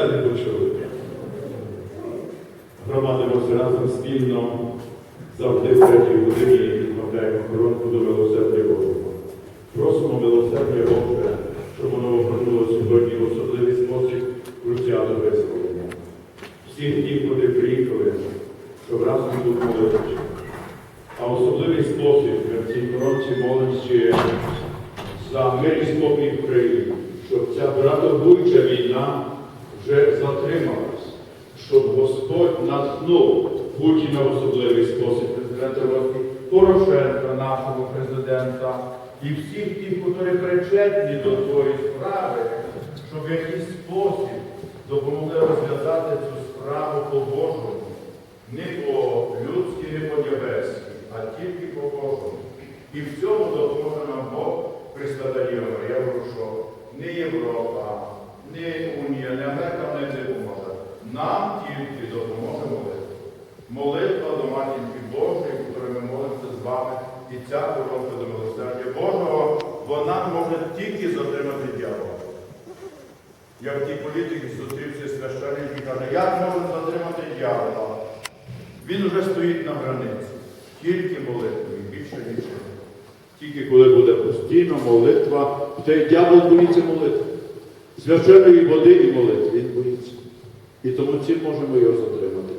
останнє почули. Громада разом спільно завжди в третій годині відмовляємо коронку до милосердя Божого. Просимо милосердя Боже, щоб воно обернуло сьогодні в особливий спосіб життя до висловлення. Всіх ті, куди приїхали, щоб разом тут молитися. А особливий спосіб в цій коронці молимося за мир і спокій в щоб ця братовуюча війна вже затрималась, щоб Господь натхнув Путіна в особливий спосіб президента Росії, Порошенка, нашого президента, і всіх тих, які причетні до тої справи, щоб в якийсь спосіб допомогли розв'язати цю справу по-божому, не по-людськи, не по-небеськи, а тільки по-божому. І в цьому допоможе нам Бог прискладає. Я говорю, що не Європа, не Унія, не Америка не допоможе. Нам тільки допоможе молитва. Молитва до Матінки Божої, яку ми молимося з вами, і ця коронка до милосердя Божого, вона може тільки затримати дьявола. Як ті політики зустрівся священник і каже, як можна затримати дьявола? Він вже стоїть на границі. Тільки молитвою, більше нічого. Тільки коли буде постійно молитва, той дьявол боїться молитви. Священної води і молитви, він боїться. І тому цим можемо його затримати.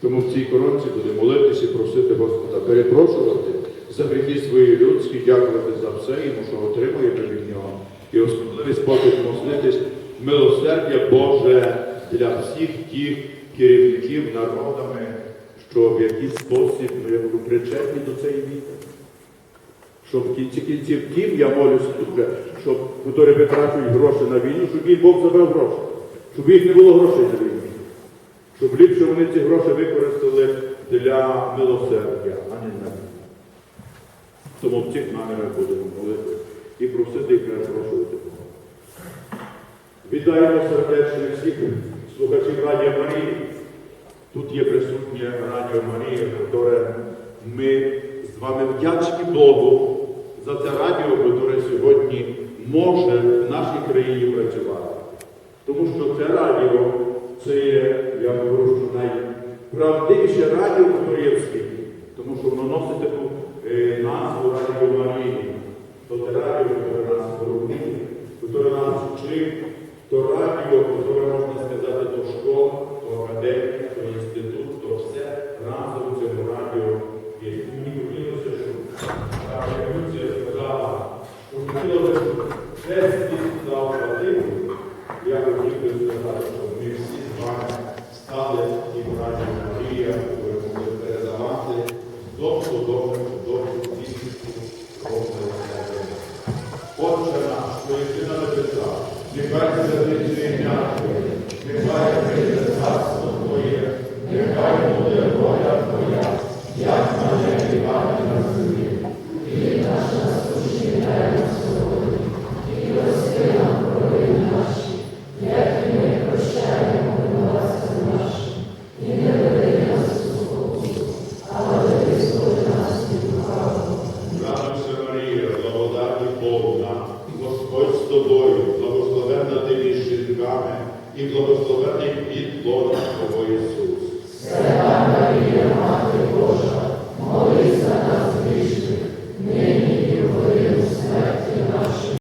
Тому в цій коронці будемо молитися і просити Господа перепрошувати за гріхи свої людські, дякувати за все йому, що отримуємо від нього. І особливий спосіб молитись милосердя Боже для всіх тих керівників народами, що в якийсь спосіб я причетні до цієї війни. Щоб в кінці кінців тим я молюся щоб які витрачують гроші на війну, щоб їм Бог забрав гроші, щоб їх не було грошей на війну. Щоб ліпше вони ці гроші використали для милосердя, а не на війну. Тому в цих намірах будемо молити і просити і перепрошувати. Вітаємо сердечно всіх слухачів Радіо Марії. Тут є присутнє Радіо Марія, яке ми з вами вдячні Богу за це радіо, яке сьогодні може в нашій країні працювати. Тому що це радіо, це є, я говорю, що найправдивіше радіо, в світі. Тому що воно носить таку е, назву Радіо Марії. То це радіо, яке нас формує, яке нас вчить, то радіо, яке можна сказати, то школа, то академія, то інститут, то все разом в цьому радіо є. Мені хотілося, щоб та революція сказала, що хотілося, щоб весь світ став платити. Я хотів би сказати, що ми всі з вами стали тим радіо Марія, яке могли передавати довго, довго, довго вістку про милосердя. Отче наш, що єси на небесах, нехай святиться ім'я Твоє, нехай прийде царство Твоє, нехай буде воля Твоя, як на небі, так і на землі. Радуйся, Марія, благодаті Бога, Господь з тобою, благословенна ти між жінками, і благословений плід Твого Ісус.